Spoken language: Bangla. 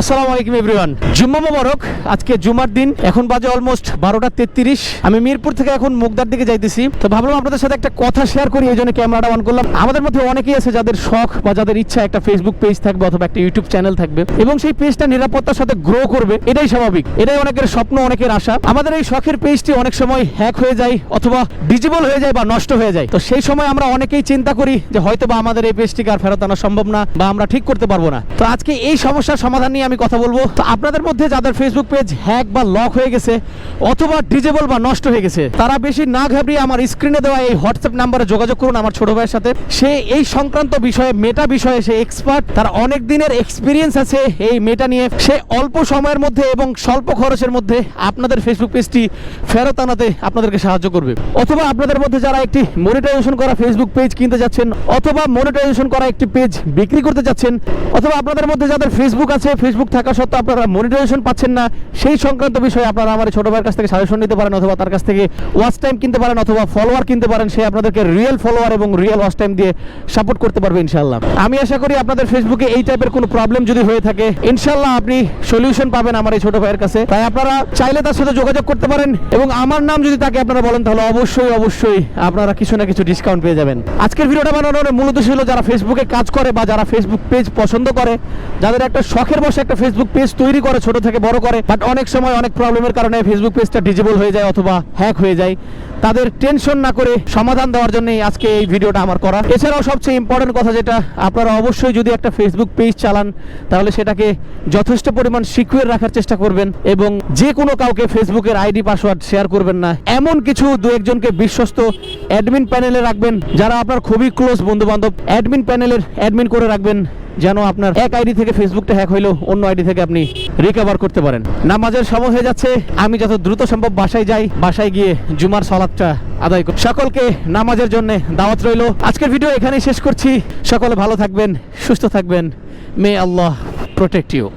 আসসালামু আলাইকুম এভরিওয়ান জুম্মা মোবারক, আজকে জুমার দিন, এখন বাজে অলমোস্ট বারোটা তেত্রিশ। আমি মিরপুর থেকে এখন মুগদার দিকে যাইতেছি। তো ভাবলাম আপনাদের সাথে একটা কথা শেয়ার করি, এই জন্য ক্যামেরাটা অন করলাম। আমাদের মধ্যে অনেকেই আছে যাদের শখ বা যাদের ইচ্ছা একটা ফেসবুক পেজ থাকবে অথবা একটা ইউটিউব চ্যানেল থাকবে। এবং সেই পেজটা নিরাপত্তার সাথে গ্রো করবে, এটাই স্বাভাবিক। এটাই অনেকের স্বপ্ন, অনেকের আশা। আমাদের এই শখের পেজটি অনেক সময় হ্যাক হয়ে যায় অথবা ডিজিবল হয়ে যায় বা নষ্ট হয়ে যায়। তো সেই সময় আমরা অনেকেই চিন্তা করি যে হয়তো বা আমাদের এই পেজটিকে আর ফেরত আনা সম্ভব না বা আমরা ঠিক করতে পারব না। তো আজকে এই সমস্যার সমাধান নিয়ে আমি কথা বলব। তো আপনাদের মধ্যে যাদের ফেসবুক পেজ হ্যাক বা লক হয়ে গেছে, অথবা ডিজেবল বা নষ্ট হয়ে গেছে, তারা বেশি না ঘাবড়িয়ে আমার স্ক্রিনে দেওয়া এই হোয়াটসঅ্যাপ নাম্বারে যোগাযোগ করুন আমার ছোট ভাইয়ের সাথে। সে এই সংক্রান্ত বিষয়ে মেটা বিষয়ে সে এক্সপার্ট তার অনেক দিনের এক্সপিরিয়েন্স আছে এই মেটা নিয়ে। সে অল্প সময়ের মধ্যে এবং স্বল্প খরচের মধ্যে আপনাদের ফেসবুক পেজটি ফেরত আনাতে আপনাদেরকে সাহায্য করবে। অথবা আপনাদের মধ্যে যারা একটি মনিটাইজেশন করা ফেসবুক পেজ কিনতে যাচ্ছেন, অথবা মনিটাইজেশন করা একটি পেজ বিক্রি করতে যাচ্ছেন, অথবা আপনাদের মধ্যে যাদের ফেসবুক আছে ফেসবুক থাকা সত্ত্বেও আপনারা মনিটাইজেশন পাচ্ছেন না। সেই সংক্রান্ত বিষয়ে আপনারা আমার ছোট ভাইয়ের কাছ থেকে সাজেশন নিতে পারেন অথবা তার কাছ থেকে ওয়াচ টাইম কিনতে পারেন অথবা ফলোয়ার কিনতে পারেন, সে আপনাদেরকে রিয়েল ফলোয়ার এবং রিয়েল ওয়াচ টাইম দিয়ে সাপোর্ট করতে পারবে ইনশাল্লাহ আমি আশা করি আপনাদের ফেসবুকে এই টাইপের কোনো প্রবলেম যদি হয়ে থাকে ইনশাল্লাহ আপনি সলিউশন পাবেন আমার এই ছোট ভাইয়ের কাছে। তাই আপনারা চাইলে তার সাথে যোগাযোগ করতে পারেন এবং আমার নাম যদি তাকে আপনারা বলেন, তাহলে অবশ্যই অবশ্যই আপনারা কিছু না কিছু ডিসকাউন্ট পেয়ে যাবেন। আজকের ভিডিওটা বানানোর মূলত ছিল যারা ফেসবুকে কাজ করে বা যারা ফেসবুক পেজ পছন্দ করে, যাদের একটা শখের বসে একটা ফেসবুক পেজ তৈরি করে, ছোট থেকে বড় করে বাট অনেক সময় অনেক প্রবলেমের কারণে ফেসবুক পেজটা ডিজেবল হয়ে যায় অথবা হ্যাক হয়ে যায়। তাদের টেনশন না করে সমাধান দেওয়ার জন্যই আজকে এই ভিডিওটা আমার করা। এছাড়াও সবচেয়ে ইম্পর্টেন্ট কথা যেটা, আপনারা অবশ্যই যদি একটা ফেসবুক পেজ চালান, তাহলে সেটাকে যথেষ্ট পরিমাণ সিকিউর রাখার চেষ্টা করবেন এবং যে কোনো কাউকে ফেসবুকের আইডি পাসওয়ার্ড শেয়ার করবেন না। এমন কিছু দু একজনকে বিশ্বস্ত অ্যাডমিন প্যানেলে রাখবেন, যারা আপনার খুবই ক্লোজ বন্ধু বান্ধব অ্যাডমিন প্যানেলের অ্যাডমিন করে রাখবেন। যেন আপনার এক আইডি থেকে ফেসবুকটা হ্যাক হইলেও অন্য আইডি থেকে আপনি রিকভার করতে পারেন। নামাজের সময় হয়ে যাচ্ছে, আমি যত দ্রুত সম্ভব বাসায় যাই, বাসায় গিয়ে জুমার সলাদটা আদায় করি সকলকে নামাজের জন্য দাওয়াত রইল। আজকের ভিডিও এখানেই শেষ করছি। সকলে ভালো থাকবেন, সুস্থ থাকবেন। মে আল্লাহ প্রোটেক্ট ইউ